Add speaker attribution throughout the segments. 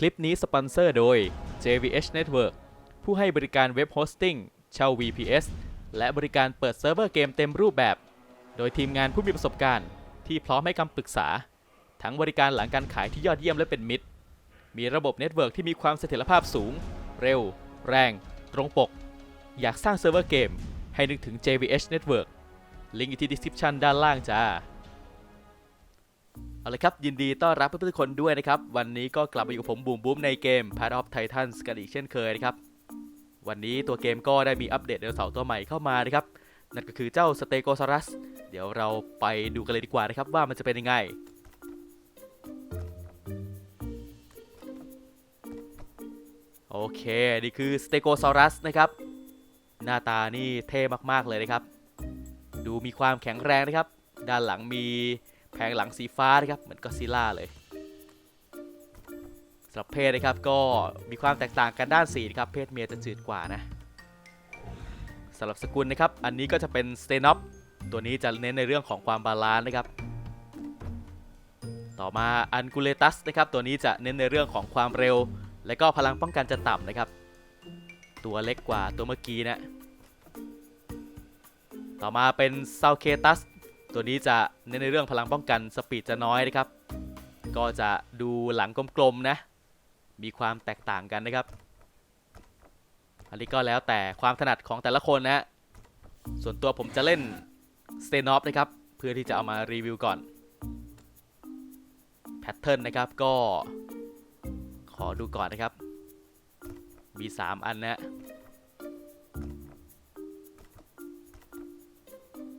Speaker 1: คลิปนี้สปอนเซอร์โดย JVH Network ผู้ให้บริการเว็บโฮสติ้งเช่า VPS และบริการเปิดเซิร์ฟเวอร์เกมเต็มรูปแบบ โดยทีมงานผู้มีประสบการณ์ ที่พร้อมให้คำปรึกษา ทั้งบริการหลังการขายที่ยอดเยี่ยมและเป็นมิตร มีระบบเน็ตเวิร์กที่มีความเสถียรภาพสูง เร็ว แรง ตรงปก อยากสร้างเซิร์ฟเวอร์เกม ให้นึกถึง JVH Network ลิงก์อยู่ที่ description ด้านล่างจ้า เอาละครับ ยินดีต้อนรับเพื่อนๆทุกคนด้วยนะครับ วันนี้ก็กลับมาอยู่กับผมบูมบูมในเกม Path of Titans กันอีกเช่นเคยนะครับ วันนี้ตัวเกมก็ได้มีอัปเดตไดโนเสาร์ตัวใหม่เข้ามานะครับ นั่นก็คือเจ้าสเตโกซารัส เดี๋ยวเราไปดูกันเลยดีกว่านะครับว่ามันจะเป็นยังไง โอเค นี่คือสเตโกซารัสนะครับ หน้าตานี่เท่มากๆเลยนะครับ ดูมีความแข็งแรงนะครับ ด้านหลังมี แผงหลังสีฟ้านะครับ เหมือนก็ซิล่าเลยสำหรับเพศนะครับก็มีความแตกต่างกันด้านสีนะครับ เพศเมียจะจืดกว่านะสำหรับสกุลนะครับ อันนี้ก็จะเป็นสเตนอปตัวนี้จะเน้นในเรื่องของความบาลานซ์นะครับ ต่อมาอันกูเลตัสนะครับ ตัวนี้จะเน้นในเรื่องของความเร็ว และก็พลังป้องกันจะต่ำนะครับ ตัวเล็กกว่าตัวเมื่อกี้นะ ต่อมาเป็นซาเคตัส ตัวนี้จะเน้นในเรื่องพลังป้องกันสปีดจะน้อยนะครับ ก็จะดูหลังกลมๆนะ มีความแตกต่างกันนะครับ อันนี้ก็แล้วแต่ความถนัดของแต่ละคนนะฮะส่วนตัวผมจะเล่นสเตนอฟนะครับ เพื่อที่จะเอามารีวิวก่อนแพทเทิร์นนะครับก็ขอดูก่อนนะครับ มี 3 อันนะ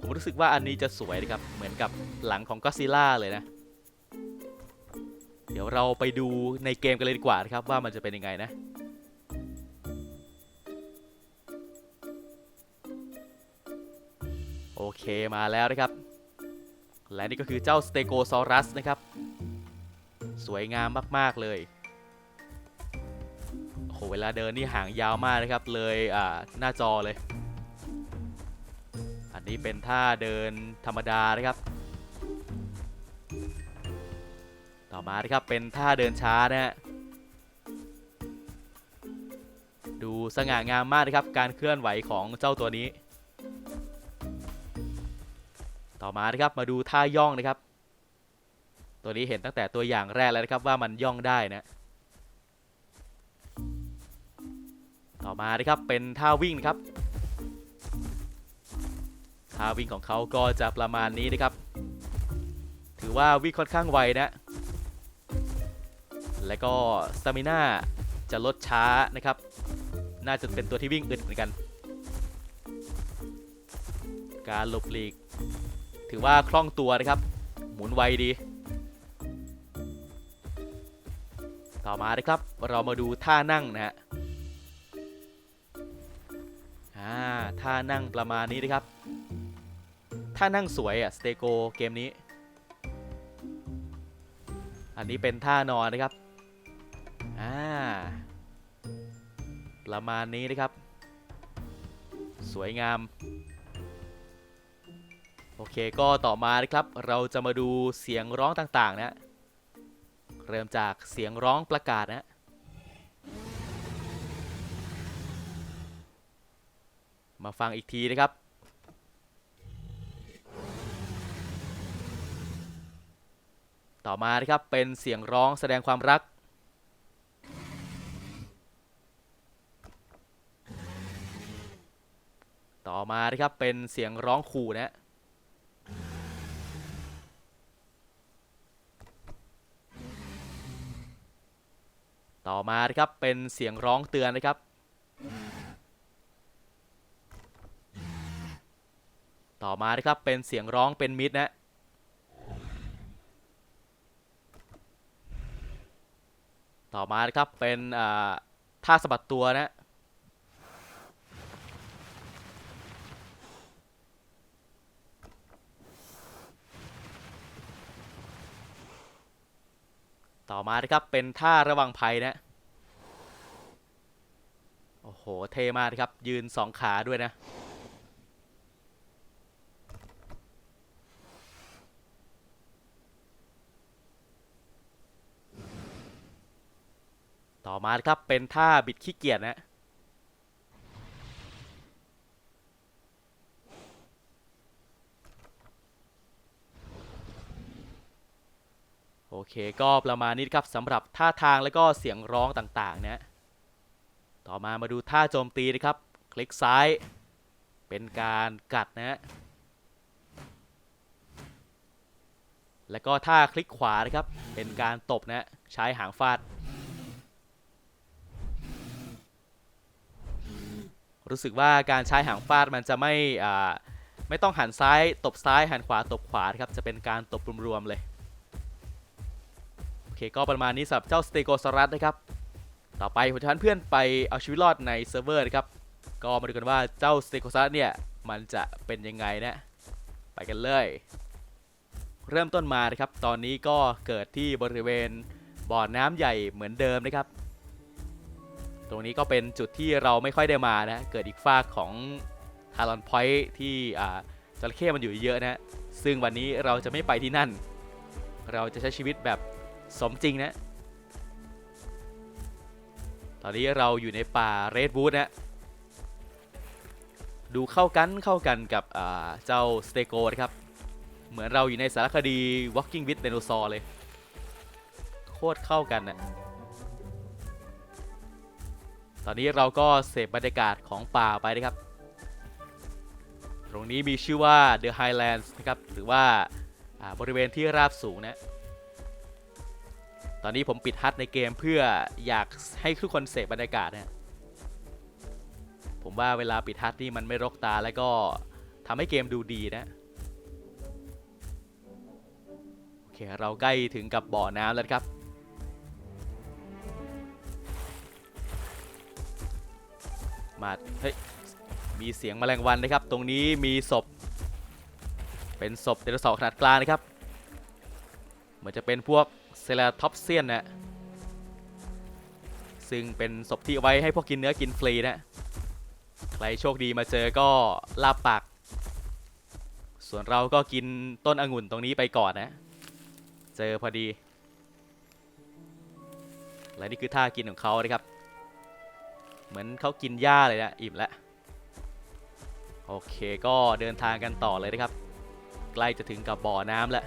Speaker 1: ผมรู้สึกว่าอันนี้จะสวยนะครับ เหมือนกับหลังของก็ซิล่าเลยนะ เดี๋ยวเราไปดูในเกมกันเลยดีกว่านะครับว่ามันจะเป็นยังไงนะโอเคมาแล้วนะครับ และนี่ก็คือเจ้าสเตโกซอรัสนะครับ สวยงามมาก ๆ เลยโอ้โหเวลาเดินนี่หางยาวมากนะครับ เลยอ่าหน้าจอเลย อันนี้เป็นท่าเดินธรรมดานะครับ ต่อมานะครับเป็นท่าเดินช้านะฮะ ดูสง่างามมากนะครับการเคลื่อนไหวของเจ้าตัวนี้ ต่อมานะครับมาดูท่าย่องนะครับ ตัวนี้เห็นตั้งแต่ตัวอย่างแรกแล้วนะครับว่ามันย่องได้นะต่อมานะครับเป็นท่าวิ่งนะครับ ท่าวิ่งของเขาก็จะประมาณนี้นะครับ ถือว่าวิ่งค่อนข้างไวนะ และก็สตามิน่าจะลดช้านะครับ น่าจะเป็นตัวที่วิ่งอึดเหมือนกัน การหลบหลีก ถือว่าคล่องตัวนะครับ หมุนไวดี ต่อมานะครับ เรามาดูท่านั่งนะฮะท่านั่งประมาณนี้นะครับ ท่านั่งสวยอะสเตโกเกมนี้ อันนี้เป็นท่านอนนะครับ อ่า ประมาณนี้นะครับ สวยงาม โอเคก็ต่อมานะครับ เราจะมาดูเสียงร้องต่าง ๆ นะ เริ่มจากเสียงร้องประกาศนะมาฟังอีกทีนะครับ ต่อมานะครับเป็นเสียงร้องแสดงความรัก ต่อมานะครับเป็นเสียงร้องขู่นะต่อมานะครับเป็นเสียงร้องเตือนนะครับ ต่อมานะครับเป็นเสียงร้องเป็นมิตรนะ ต่อมานะครับเป็นท่าสะบัดตัวนะต่อมานะครับเป็นท่าระวังภัยนะ โอ้โห เทมากครับยืนสองขาด้วยนะ ต่อมาครับเป็นท่าบิดขี้เกียจนะโอเคก็ประมาณนี้ครับสำหรับท่าทางและก็เสียงร้องต่างๆนะต่อมามาดูท่าโจมตีนะครับ คลิกซ้าย เป็นการกัดนะฮะแล้วก็ท่าคลิกขวานะครับ เป็นการตบนะใช้หางฟาด รู้สึกว่าการใช้หางฟาดมันจะไม่ไม่ต้องหันซ้ายตบซ้ายหันขวาตบขวาครับจะเป็นการตบรวมๆเลยโอเคก็ประมาณนี้สำหรับเจ้าสเตโกซอรัสนะครับต่อไปผมจะพาเพื่อนไปเอาชีวิตรอดในเซิร์ฟเวอร์นะครับก็มาดูกันว่าเจ้าสเตโกซอรัสเนี่ยมันจะเป็นยังไงนะไปกันเลย เริ่มต้นมานะครับตอนนี้ก็เกิดที่บริเวณบ่อน้ำใหญ่เหมือนเดิมนะครับ ตรงนี้ก็เป็นจุดที่เราไม่ค่อยได้มานะ เกิดอีกฝากของทารอนพอยท์ที่อ่าจระเข้มันอยู่เยอะนะ ซึ่งวันนี้เราจะไม่ไปที่นั่น เราจะใช้ชีวิตแบบสมจริงนะ ตอนนี้เราอยู่ในป่าเรดวูดนะ ดูเข้ากันเข้ากันกับเจ้าสเตโกนะครับ เหมือนเราอยู่ในสารคดี Walking with Dinosaur เลย โคตรเข้ากันนะ ตอนนี้เราก็เสพบรรยากาศของป่าไปนะครับ ตรงนี้มีชื่อว่า The Highlands นะครับ หรือว่าบริเวณที่ราบสูงนะ ตอนนี้ผมปิดฮัทในเกมเพื่ออยากให้ทุกคนเสพบรรยากาศนะผมว่าเวลาปิดฮัทนี่มันไม่รกตาแล้วก็ทำให้เกมดูดีนะโอเคเราใกล้ถึงกับบ่อน้ำแล้วครับ มาเฮ้ยมีเสียงแมลงวันนะครับ ตรงนี้มีศพ เป็นศพไดโนเสาร์ขนาดกลางนะครับ เหมือนจะเป็นพวกเซราท็อปเซียนนะซึ่งเป็นศพที่เอาไว้ให้พวกกินเนื้อกินฟรีนะใครโชคดีมาเจอก็ลาบปาก ส่วนเราก็กินต้นองุ่นตรงนี้ไปก่อนนะ เจอพอดี และนี่คือท่ากินของเขานะครับ เหมือนเขากินหญ้าเลยนะอิ่มแล้วโอเคก็เดินทางกันต่อเลยนะครับ ใกล้จะถึงกับบ่อน้ำแล้ว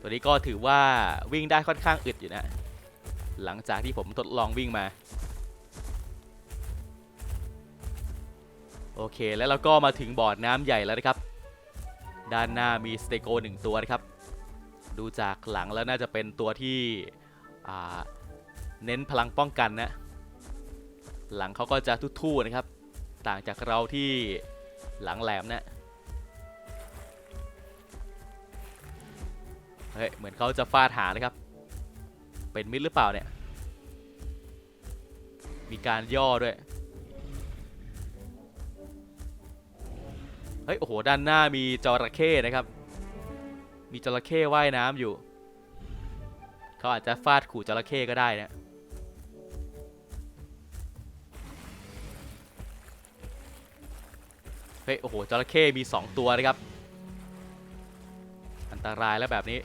Speaker 1: ตัวนี้ก็ถือว่าวิ่งได้ค่อนข้างอึดอยู่นะ หลังจากที่ผมทดลองวิ่งมา โอเคแล้วเราก็มาถึงบ่อน้ำใหญ่แล้วนะครับ ด้านหน้ามีสเตโกหนึ่งตัวนะครับ ดูจากหลังแล้วน่าจะเป็นตัวที่ เน้นพลังป้องกันนะ หลังเขาก็จะทู่ๆนะครับ ต่างจากเราที่หลังแหลมนะเฮ้ยเหมือนเขาจะฟาดหานะครับ เป็นมิดหรือเปล่าเนี่ย มีการย่อด้วย เฮ้ย โอ้โห ด้านหน้ามีจระเข้นะครับ มีจระเข้ว่ายน้ำอยู่ เขาอาจจะฟาดขู่จระเข้ก็ได้นะเฮ้ยโอ้โหจระเข้มี 2 ตัวนะครับ อันตรายแล้วแบบนี้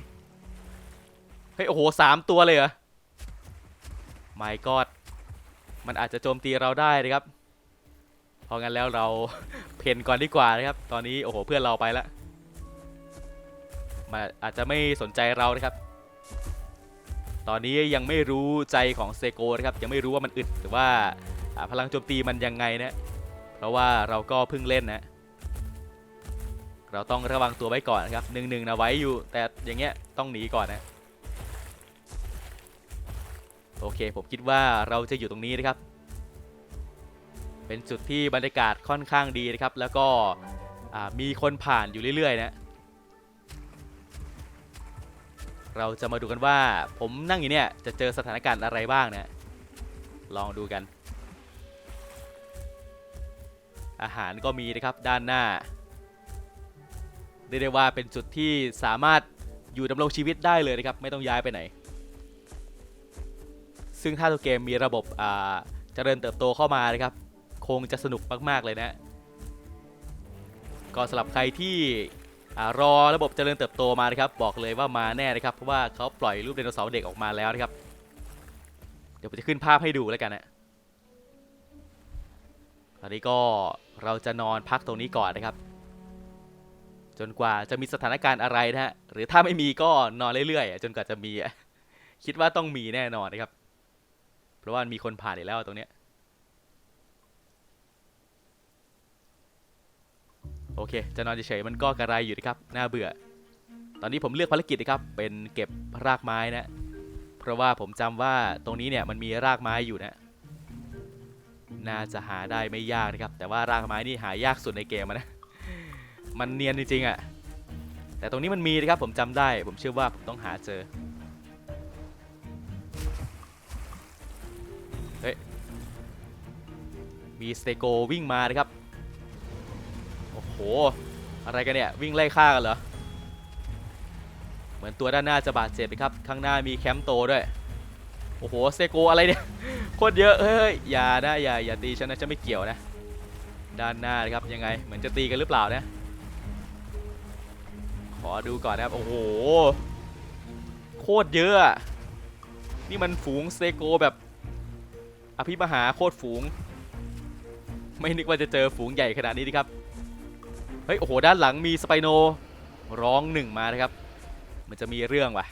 Speaker 1: เฮ้ยโอ้โหสามตัวเลยเหรอไม่กอดมันอาจจะโจมตีเราได้นะครับเพราะงั้นแล้วเราเพนก่อนดีกว่านะครับ ตอนนี้โอ้โหเพื่อนเราไปแล้วมันอาจจะไม่สนใจเรานะครับ ตอนนี้ยังไม่รู้ใจของเซโกนะครับยังไม่รู้ว่ามันอึดหรือว่าพลังโจมตีมันยังไงนะเพราะว่าเราก็เพิ่งเล่นนะเราต้องระวังตัวไว้ก่อนนะครับหนึ่งหนึ่งนะไว้อยู่แต่อย่างเงี้ยต้องหนีก่อนนะโอเคผมคิดว่าเราจะอยู่ตรงนี้นะครับ เป็นจุดที่บรรยากาศค่อนข้างดีนะครับ แล้วก็มีคนผ่านอยู่เรื่อยๆนะ เราจะมาดูกันว่าผมนั่งอยู่เนี่ยจะเจอสถานการณ์อะไรบ้างนะลองดูกัน อาหารก็มีนะครับด้านหน้าเรียกได้ว่าเป็นจุดที่สามารถอยู่ดำรงชีวิตได้เลยนะครับ ไม่ต้องย้ายไปไหน ซึ่งถ้าตัวเกมมีระบบอ่าเจริญเติบโตเข้ามานะครับ คงจะสนุกมาก ๆ เลยนะ ก็สำหรับใครที่ รอระบบเจริญเติบโตมานะครับบอกเลยว่ามาแน่นะครับเพราะว่าเขาปล่อยรูปไดโนเสาร์เด็กออกมาแล้วนะครับ เดี๋ยวผมจะขึ้นภาพให้ดูแล้วกันนะตอนนี้ก็เราจะนอนพักตรงนี้ก่อนนะครับ จนกว่าจะมีสถานการณ์อะไรนะฮะหรือถ้าไม่มีก็นอนเรื่อยๆจนกว่าจะมีคิดว่าต้องมีแน่นอนนะครับ เพราะว่ามีคนผ่านอีกแล้วตรงเนี้ย โอเค จะนอนเฉยๆมันก็กระไรอยู่นะครับ น่าเบื่อ ตอนนี้ผมเลือกภารกิจนะครับ เป็นเก็บรากไม้นะ เพราะว่าผมจำว่าตรงนี้เนี่ยมันมีรากไม้อยู่นะ น่าจะหาได้ไม่ยากนะครับ แต่ว่ารากไม้นี่หายากสุดในเกมนะ มันเนียนจริงๆอะ่ะ แต่ตรงนี้มันมีนะครับ ผมจำได้ ผมเชื่อว่าผมต้องหาเจอ เฮ้ย มีสเตโกวิ่งมานะครับ โอ้โห อะไรกันเนี่ย วิ่งไล่ฆ่ากันเหรอ เหมือนตัวด้านหน้าจะบาดเจ็บนะครับ ข้างหน้ามีแคมป์โตด้วย โอ้โห เซโกอะไรเนี่ย โคตรเยอะ เฮ้ย อย่านะอย่า อย่าตีฉันนะ ฉันไม่เกี่ยวนะ ด้านหน้านะครับ ยังไง เหมือนจะตีกันหรือเปล่านะ ขอดูก่อนนะครับ โอ้โห โคตรเยอะอะนี่มันฝูงเซโกแบบ อภิมหาโคตรฝูง ไม่นึกว่าจะเจอฝูงใหญ่ขนาดนี้นะครับ เฮ้ย โอ้โห ด้านหลังมีสไปโนร้องหนึ่งมานะครับ มันจะมีเรื่องว่ะ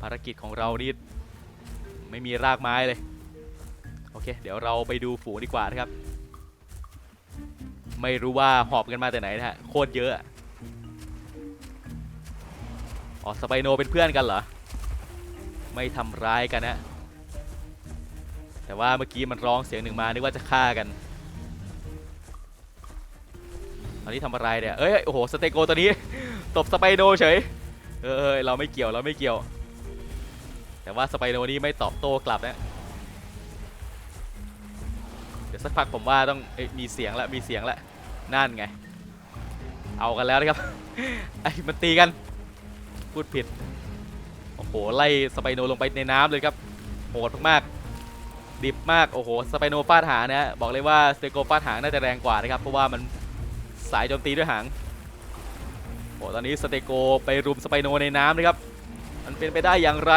Speaker 1: ภารกิจของเรานี่ไม่มีรากไม้เลย โอเค เดี๋ยวเราไปดูฝูงดีกว่านะครับ ไม่รู้ว่าหอบกันมาแต่ไหนนะฮะ โคตรเยอะอะอ๋อ สไปโนเป็นเพื่อนกันเหรอ ไม่ทำร้ายกันนะ แต่ว่าเมื่อกี้มันร้องเสียงหนึ่งมา นึกว่าจะฆ่ากัน ตอนนี้ทำอะไรเนี่ยเอ้ยโอ้โหสเตโกตัวนี้ ตบสไปโนเฉยเออเราไม่เกี่ยวเราไม่เกี่ยว แต่ว่าสไปโนนี่ไม่ตอบโต้กลับนะเดี๋ยวสักพักผมว่าต้องอมีเสียงแล้วมีเสียงแล้วนั่นไง เอากันแล้วนะครับไอ้มันตีกันพูดผิดโอ้โหไล่สไปโนลงไปในน้ำเลยครับโหดมากๆดิบมากโอ้โหสไปโนฟาดหางนะฮะบอกเลยว่าสเตโกฟาดหางน่าจะแรงกว่านะครับเพราะว่ามัน สายโจมตีด้วยหางโอ้ตอนนี้สเตโกไปรุมสไปโนในน้ำนะครับ มันเป็นไปได้อย่างไร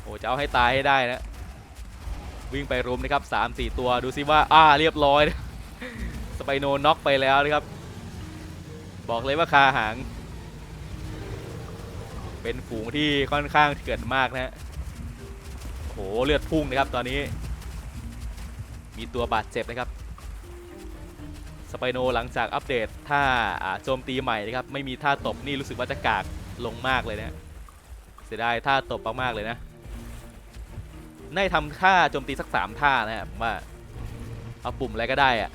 Speaker 1: โอ้จะเอาให้ตายให้ได้นะ วิ่งไปรุมนะครับ3 4 ตัวดูซิว่าอ่าเรียบร้อยนะสไปโนน็อกไปแล้วนะครับ บอกเลยว่าคาหาง เป็นฝูงที่ค่อนข้างเกิดมากนะฮะโอ้โหเลือดพุ่งนะครับตอนนี้ มีตัวบาดเจ็บนะครับ สไปโนหลังจากอัปเดตท่าโจมตีใหม่นะครับ ไม่มีท่าตบนี่รู้สึกว่าจะกากลงมากเลยนะเสียดายท่าตบมากๆเลยนะน่าจะทำท่าโจมตีสักสามท่านะครับผมว่าเอาปุ่มอะไรก็ได้อะ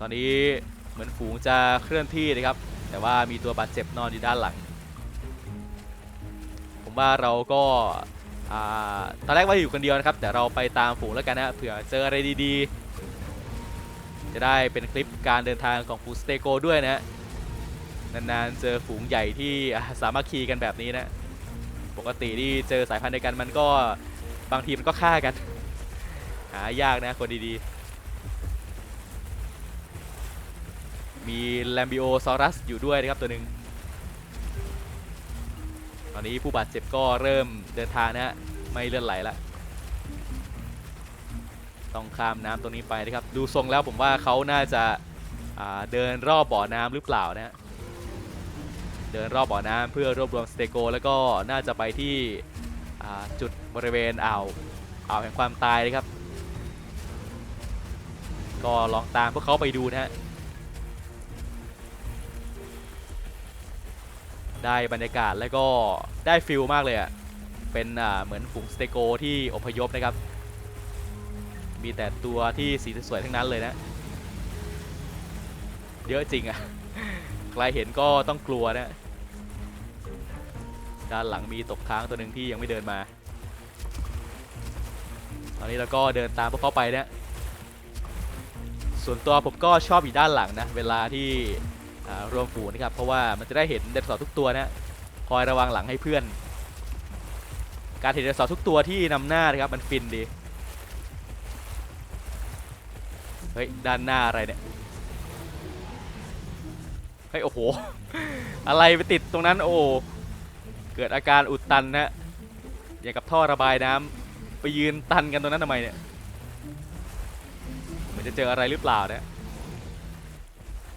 Speaker 1: ตอนนี้เหมือนฝูงจะเคลื่อนที่นะครับ แต่ว่ามีตัวบาดเจ็บนอนอยู่ด้านหลัง ผมว่าเราก็ ตอนแรกว่าอยู่คนเดียวนะครับ แต่เราไปตามฝูงแล้วกันนะเผื่อเจออะไรดีๆ จะได้เป็นคลิปการเดินทางของฟูสเตโกด้วยนะนานๆเจอฝูงใหญ่ที่อ่าสามัคคีกันแบบนี้นะ ปกติที่เจอสายพันธุ์เดียวกันมันก็บางทีมันก็ฆ่ากัน หายากนะคนดีๆ มีแลมบิโอซอรัสอยู่ด้วยนะครับตัวหนึ่ง อนนี้ผู้บาดเจ็บก็เริ่มเดินทางนะฮะไม่เลื่อนไหลละต้องข้ามน้ำตรงนี้ไปนะครับ ดูทรงแล้วผมว่าเขาน่าจะาเดินรอบบ่อน้ำหรือเปล่านะฮะเดินรอบบ่อน้ำเพื่อรวบรวมสเตโก แล้วก็น่าจะไปที่จุดบริเวณอ่าวอ่าวแห่งความตายนะครับ ก็ลองตามพวกเขาไปดูนะฮะ ได้บรรยากาศแล้วก็ได้ฟิลมากเลยอะ่ะ เป็นอ่าเหมือนฝูงสเตโกที่อพยพนะครับ มีแต่ตัวที่สีสวยๆทั้งนั้นเลยนะ เยอะจริงอะ่ะ ใครเห็นก็ต้องกลัวนะ ด้านหลังมีตกค้างตัวหนึ่งที่ยังไม่เดินมา ตอนนี้เราก็เดินตามพวกเขาไปนะ ส่วนตัวผมก็ชอบอยู่ด้านหลังนะ เวลาที่ รวมฝูงนะครับ เพราะว่ามันจะได้เห็นไดโนเสาร์ทุกตัวนะคอยระวังหลังให้เพื่อน การเห็นไดโนเสาร์ทุกตัวที่นำหน้านะครับมันฟินดีเฮ้ยด้านหน้าอะไรเนี่ยเฮ้ยโอ้โห อะไรไปติดตรงนั้นโอ้เกิดอาการอุดตันนะอย่างกับท่อระบายน้ำไปยืนตันกันตรงนั้นทำไมเนี่ยเหมือนจะเจออะไรหรือเปล่าเนี่ย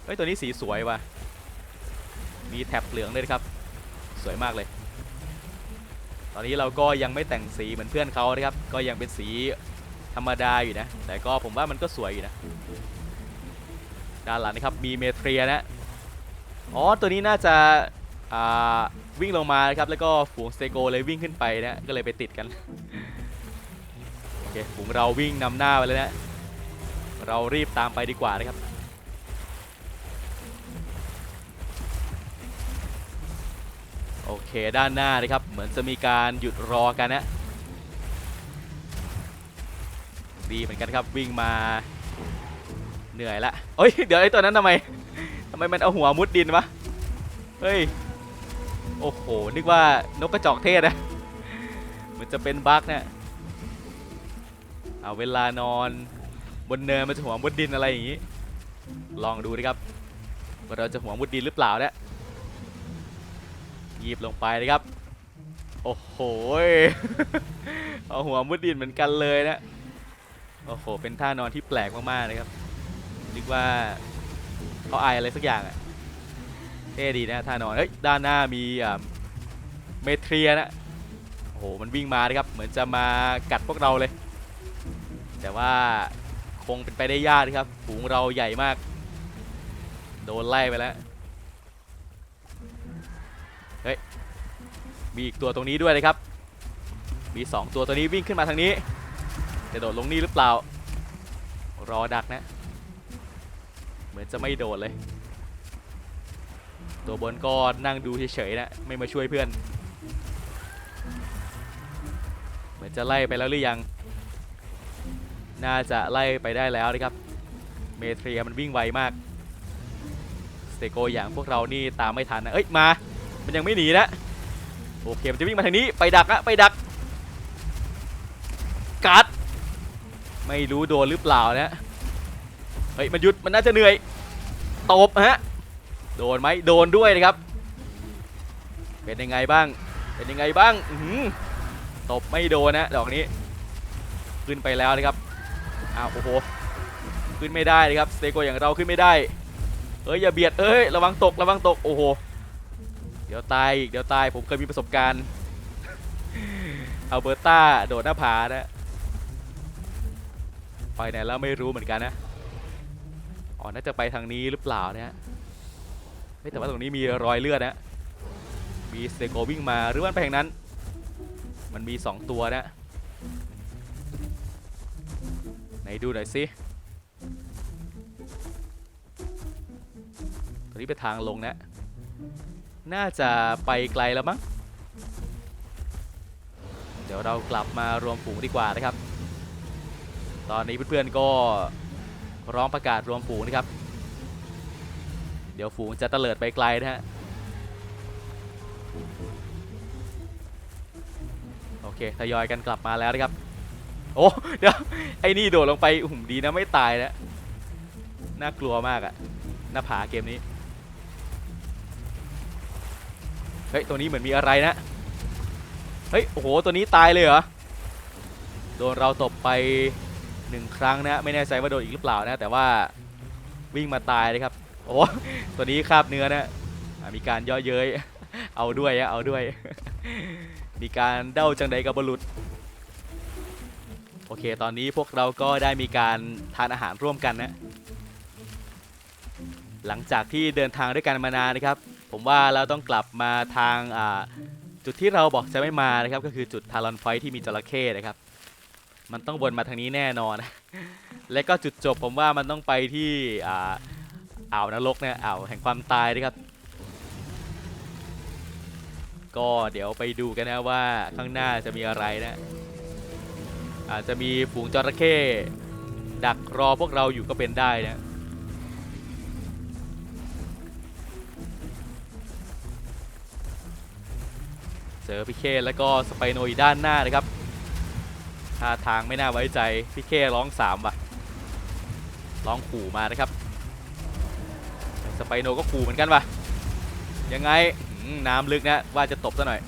Speaker 1: เฮ้ยตัวนี้สีสวยว่ะ มีแถบเหลืองเลยครับ สวยมากเลย ตอนนี้เราก็ยังไม่แต่งสีเหมือนเพื่อนเขานะครับ ก็ยังเป็นสีธรรมดาอยู่นะ แต่ก็ผมว่ามันก็สวยอยู่นะ ด้านหลังนะครับมีเมเทรียนะ อ๋อตัวนี้น่าจะาวิ่งลงมาครับแล้วก็ฝูงสเตโกเลยวิ่งขึ้นไปนะก็เลยไปติดกันโอเคฝูงเราวิ่งนำหน้าไปเลยนะเรารีบตามไปดีกว่านะครับ โอเคด้านหน้านะครับ เหมือนจะมีการหยุดรอกันนะ ดีเหมือนกันครับวิ่งมาเหนื่อยละเอ้ยเดี๋ยวไอ้ตัวนั้นทำไมทำไมมันเอาหัวมุดดินวะเฮ้ยโอ้โหนึกว่านกกระจอกเทศนะมันจะเป็นบั๊กนะเอาเวลานอนบนเนินมันจะหัวมุดดินอะไรอย่างนี้ ลองดูนะครับว่าเราจะหัวมุดดินหรือเปล่าเนะห ยิบลงไปนะครับ โอ้โห เอาหัวมุดดินเหมือนกันเลยนะ โอ้โห เป็นท่านอนที่แปลกมากๆนะครับ นึกว่าเขาอายอะไรสักอย่างอะเท่ดีนะท่านอน เฮ้ย ด้านหน้ามีเมเทรียนะ โอ้โห มันวิ่งมานะครับ เหมือนจะมากัดพวกเราเลย แต่ว่าคงเป็นไปได้ยากนะครับฝูงเราใหญ่มาก โดนไล่ไปแล้ว เฮ้ย มีอีกตัวตรงนี้ด้วยนะครับ มี 2 ตัวตัวนี้วิ่งขึ้นมาทางนี้จะโดดลงนี่หรือเปล่า รอดักนะ เหมือนจะไม่โดดเลย ตัวบนก็นั่งดูเฉยๆนะไม่มาช่วยเพื่อน เหมือนจะไล่ไปแล้วหรือยัง น่าจะไล่ไปได้แล้วนะครับ เมเทรียมันวิ่งไวมากสเตโกอย่างพวกเรานี่ตามไม่ทันนะ เอ้ยมา มันยังไม่หนีนะ โอเคมันจะวิ่งมาทางนี้ไปดักอะไปดักกัดไม่รู้โดนหรือเปล่านะเฮ้ยมันหยุดมันน่าจะเหนื่อยตบฮะโดนไหมโดนด้วยนะครับ เป็นยังไงบ้าง เป็นยังไงบ้างหือตบไม่โดนนะดอกนี้ ขึ้นไปแล้วนะครับอ้าวโอ้โหขึ้นไม่ได้นะครับสเตโกอย่างเราขึ้นไม่ได้เอ้ยอย่าเบียดเอ้ยระวังตกระวังตกโอ้โห เดี๋ยวตายอีกเดี๋ยวตายผมเคยมีประสบการณ์เอัลเบอร์ต้าโดดหน้าผานะไปไหนแล้วไม่รู้เหมือนกันนะอ๋อน่าจะไปทางนี้หรือเปล่าเนี่ยไม่แต่ว่าตรงนี้มีรอยเลือดนะมีสเตโกวิ่งมาหรือว่าไปทางนั้น มันมี 2 ตัวนะไหนดูหน่อยสิตรงนี้เป็นทางลงนะ น่าจะไปไกลแล้วมั้ง เดี๋ยวเรากลับมารวมฝูงดีกว่านะครับ ตอนนี้เพื่อนๆก็ร้องประกาศรวมฝูงนะครับ เดี๋ยวฝูงจะเตลิดไปไกลนะฮะ โอเคทยอยกันกลับมาแล้วนะครับ โอ้เดี๋ยวไอ้นี่โดดลงไปหุ่มดีนะไม่ตายนะ น่ากลัวมากอะหน้าผาเกมนี้ เฮ้ยตัวนี้เหมือนมีอะไรนะ เฮ้ย โอ้โห ตัวนี้ตายเลยเหรอ โดนเราตบไปหนึ่งครั้งนะ ไม่แน่ใจว่าโดนอีกหรือเปล่านะ แต่ว่าวิ่งมาตายเลยครับ โอ้ตัวนี้คาบเนื้อนะ มีการย่อเย้ย เอาด้วยอะเอาด้วย มีการเด้าจังใดกับบรุษโอเค ตอนนี้พวกเราก็ได้มีการทานอาหารร่วมกันนะ หลังจากที่เดินทางด้วยกันมานานนะครับ ผมว่าเราต้องกลับมาทางจุดที่เราบอกจะไม่มานะครับ ก็คือจุดทารอนพอยที่มีจระเข้นะครับ มันต้องวนมาทางนี้แน่นอน และก็จุดจบผมว่ามันต้องไปที่อ่าอ่าวนรกเนี่ยอ่าวแห่งความตายนะครับ ก็เดี๋ยวไปดูกันนะว่าข้างหน้าจะมีอะไรนะอาจจะมีฝูงจระเข้ดักรอพวกเราอยู่ก็เป็นได้นะ เจอพี่เคแล้วก็สไปโนยด้านหน้านะครับท่าทางไม่น่าไว้ใจพี่เคร้องสามว่ะลองขู่มานะครับ สไปโนก็ขู่เหมือนกันว่ะยังไงน้ำลึกนะว่าจะตบซะหน่อย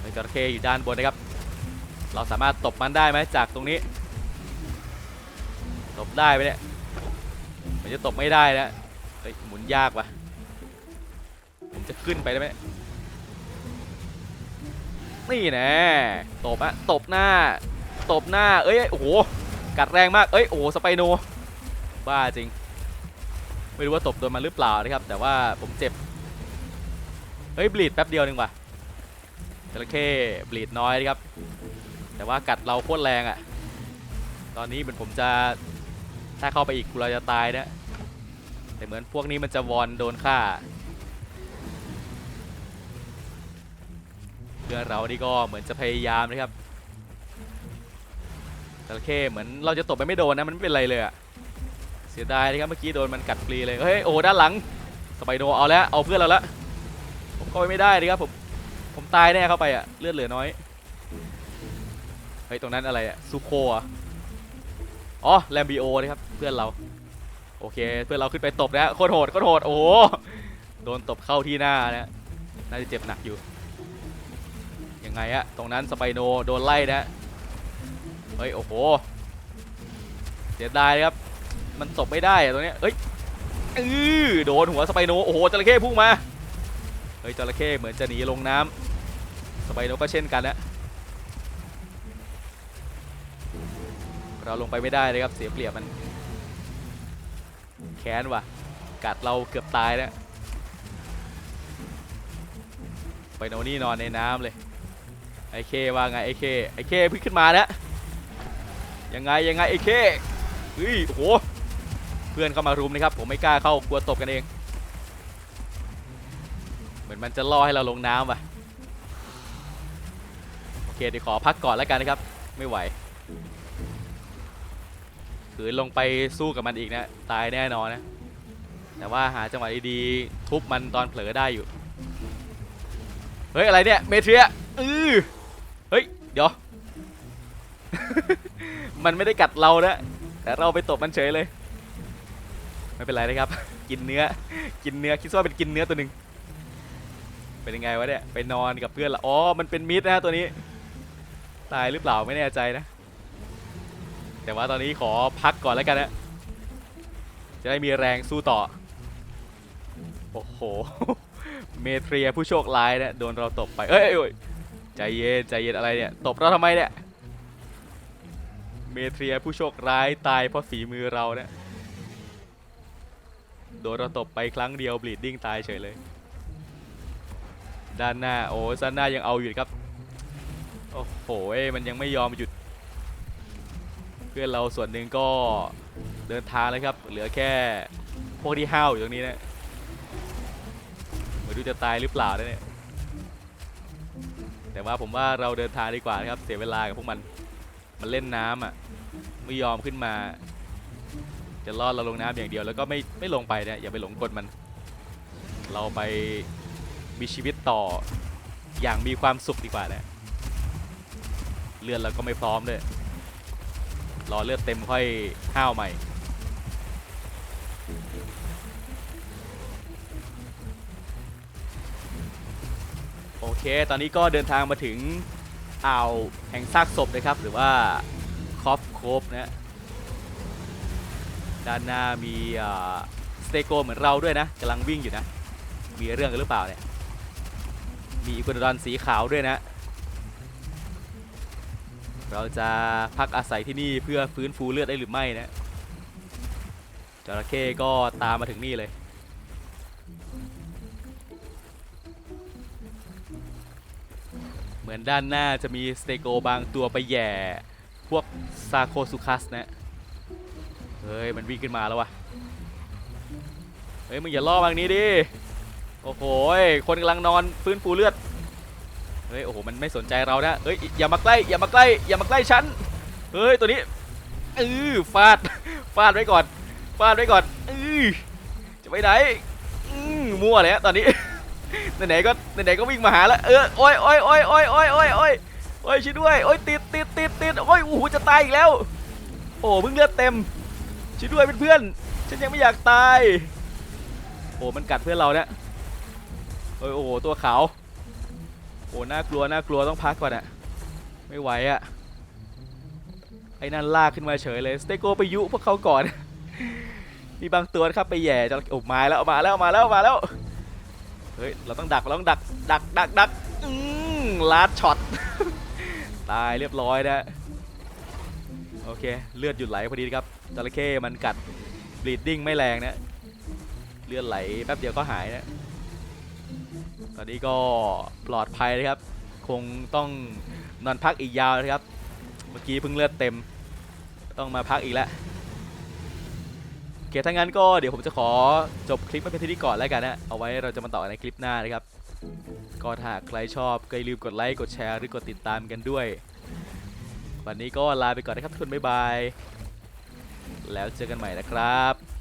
Speaker 1: ไอ้จระเข้อยู่ด้านบนนะครับ เราสามารถตบมันได้ไหมจากตรงนี้ ตบได้ไหมเนี่ย มันจะตบไม่ได้นะเฮ้ยหมุนยากว่ะผมจะขึ้นไปได้ไหม นี่แน่ตบอะตบหน้า ตบหน้า เอ้ยโอ้โหกัดแรงมากเอ้ยโอ้โหสไปโนบ้าจริง ไม่รู้ว่าตบโดนมันหรือเปล่านะครับ แต่ว่าผมเจ็บเฮ้ยบลีดแป๊บเดียวนึงว่ะจระเข้บลีดน้อยนะครับ แต่ว่ากัดเราโคตรแรงอะ่ะ ตอนนี้เหมือนผมจะถ้าเข้าไปอีกกูเราจะตายนะแต่เหมือนพวกนี้มันจะวอนโดนฆ่า พื่อนเรานี่ก็เหมือนจะพยายามนะครับจระเข้เหมือนเราจะตบไปไม่โดนนะมันไม่เป็นไรเลยอะเสียดายนะครับเมื่อกี้โดนมันกัดฟรีเลยเฮ้ยโอ้ด้านหลังสไปโดเอาแล้วเอาเพื่อนเราละผมเข้าไปไม่ได้นะครับผมผมตายแน่เข้าไปอะเลือดเหลือน้อยเฮ้ยตรงนั้นอะไรอะซูโคอะอ๋อแลมบิโอนะครับเพื่อนเราโอเคเพื่อนเราขึ้นไปตบนะโคตรโหดโคตรโหดโอ้โหโดนตบเข้าที่หน้านะน่าจะเจ็บหนักอยู่ ยังไงอะตรงนั้นสไปโนโดนไล่นะเฮ้ยโอ้โหเสียดายครับ มันตบไม่ได้อะตัวนี้เอ้ยอือโดนหัวสไปโนโอ้โหจระเข้พุ่งมาเฮ้ยจระเข้เหมือนจะหนีลงน้ำสไปโนก็เช่นกันนะเราลงไปไม่ได้เลยครับเสียเปรียบมันแค้นว่ะกัดเราเกือบตายแล้วสไปโนนี่นอนในน้ำเลย ไอเคว่าไงไอเคไอเคพิ่งขึ้นมาแล้วยังไงยังไงไอเคเฮ้ยโอ้โหเพื่อนเข้ามารุมนะครับผมไม่กล้าเข้ากลัวตบกันเอง เหมือนมันจะล่อให้เราลงน้ำว่ะโอเคเดี๋ยวขอพักก่อนแล้วกันนะครับ ไม่ไหวขืนลงไปสู้กับมันอีกนะตายแน่นอนนะแต่ว่าหาจังหวะดีๆทุบมันตอนเผลอได้อยู่ เฮ้ย อะไรเนี่ย เมเทรียอือ เฮ้ยเดี๋ยว มันไม่ได้กัดเรานะแต่เราไปตบมันเฉยเลย ไม่เป็นไรนะครับ กินเนื้อ กินเนื้อคิดว่าเป็นกินเนื้อตัวหนึ่งเป็นยังไงวะเนี่ยไปนอนกับเพื่อนละอ๋อมันเป็นมิดนะตัวนี้ ตายหรือเปล่าไม่แน่ใจนะ แต่ว่าตอนนี้ขอพักก่อนแล้วกันนะจะได้มีแรงสู้ต่อ โอ้โห เมเทรียผู้โชคร้ายนะโดนเราตบไป เอ้ยอ้ยเอ้ย ใจเย็นใจเย็นอะไรเนี่ย ตบเราทำไมเนี่ย เมเทรียผู้โชคร้ายตายเพราะฝีมือเราเนี่ย โดนเราตบไปครั้งเดียวบลีดดิ้งตายเฉยเลย ด้านหน้าโอ้ด้านหน้ายังเอาอยู่ครับ โอ้โหเอ้มันยังไม่ยอมหยุด เพื่อนเราส่วนหนึ่งก็เดินทางเลยครับ เหลือแค่พวกที่ห้าวอยู่ตรงนี้นะไม่รู้จะตายหรือเปล่าเนี่ย แต่ว่าผมว่าเราเดินทางดีกว่านะครับ เสียเวลากับพวกมัน มันเล่นน้ำอะ ไม่ยอมขึ้นมา จะล่อเราลงน้ำอย่างเดียวแล้วก็ไม่ไม่ลงไปเนี่ยอย่าไปหลงกลมัน เราไปมีชีวิตต่ออย่างมีความสุขดีกว่านะเลือดเราก็ไม่พร้อมด้วยรอเลือดเต็มค่อยห้าวใหม่ โอเค ตอนนี้ก็เดินทางมาถึงอ่าวแห่งซากศพนะครับ หรือว่าคอฟโคฟนะด้านหน้ามีสเตโกเหมือนเราด้วยนะกำลังวิ่งอยู่นะ มีเรื่องกันหรือเปล่าเนี่ย มีอีกุนดอนสีขาวด้วยนะ เราจะพักอาศัยที่นี่เพื่อฟื้นฟูเลือดได้หรือไม่นะจระเข้ก็ตามมาถึงนี่เลย เหมือนด้านหน้าจะมีสเตโกบางตัวไปแย่ พวกซาโคซุคัสนะ เฮ้ย มันวิ่งขึ้นมาแล้ววะเฮ้ย มึงอย่าล่อบางนี้ดิ โอ้โห คนกำลังนอนฟื้นฟูเลือด เฮ้ย โอ้โห มันไม่สนใจเรานะ เฮ้ย อย่ามาใกล้ อย่ามาใกล้ อย่ามาใกล้ฉัน เฮ้ย ตัวนี้เออฟาด ฟาดไว้ก่อน ฟาดไว้ก่อนเออจะไปไหนอืมมั่วเลยฮะตอนนี้ ไหนๆก็ไหนๆก็วิ่งมาหาแล้วเออโอ้ยโอ้ยโอ้ยโอ้ยโอ้ยโอ้ยโอ้ยโอ้ยช่วยด้วยโอ้ยติดติดติดติดโอ้ยโอ้โหจะตายอีกแล้ว โอ้มึงเลือดเต็มช่วยด้วยเพื่อนๆฉันยังไม่อยากตายโอ้มันกัดเพื่อนเราเนี่ยโอ้ยโอ้โหตัวขาวโอ้น่ากลัวน่ากลัวต้องพักก่อนอะไม่ไหวอะไอ้นั่นลากขึ้นมาเฉยเลยสเตโกไปยุพวกเขาก่อนมีบางตัวนะครับไปแย่จะเข้โอ้มาแล้วมาแล้วมาแล้วมาแล้ว ฮ้ย เราต้องดัก เราต้องดัก ดัก ดัก ดักอืมลาดช็อต ตายเรียบร้อยนะ โอเค เลือดหยุดไหลพอดีครับ จระเข้มันกัดบลีดดิ้งไม่แรงนะ เลือดไหลแป๊บเดียวก็หายนะ ตอนนี้ก็ปลอดภัยนะครับ คงต้องนอนพักอีกยาวนะครับ เมื่อกี้เพิ่งเลือดเต็ม ต้องมาพักอีกแล้ว เคถ้างั้นก็เดี๋ยวผมจะขอจบคลิปไว้เพียงเท่านี้ก่อนแล้วกันนะ เอาไว้เราจะมาต่อในคลิปหน้านะครับ ก็ถ้าใครชอบก็อย่าลืมกดไลค์ กดแชร์หรือกดติดตามกันด้วย วันนี้ก็ลาไปก่อนนะครับทุกคนบ๊ายบาย แล้วเจอกันใหม่นะครับ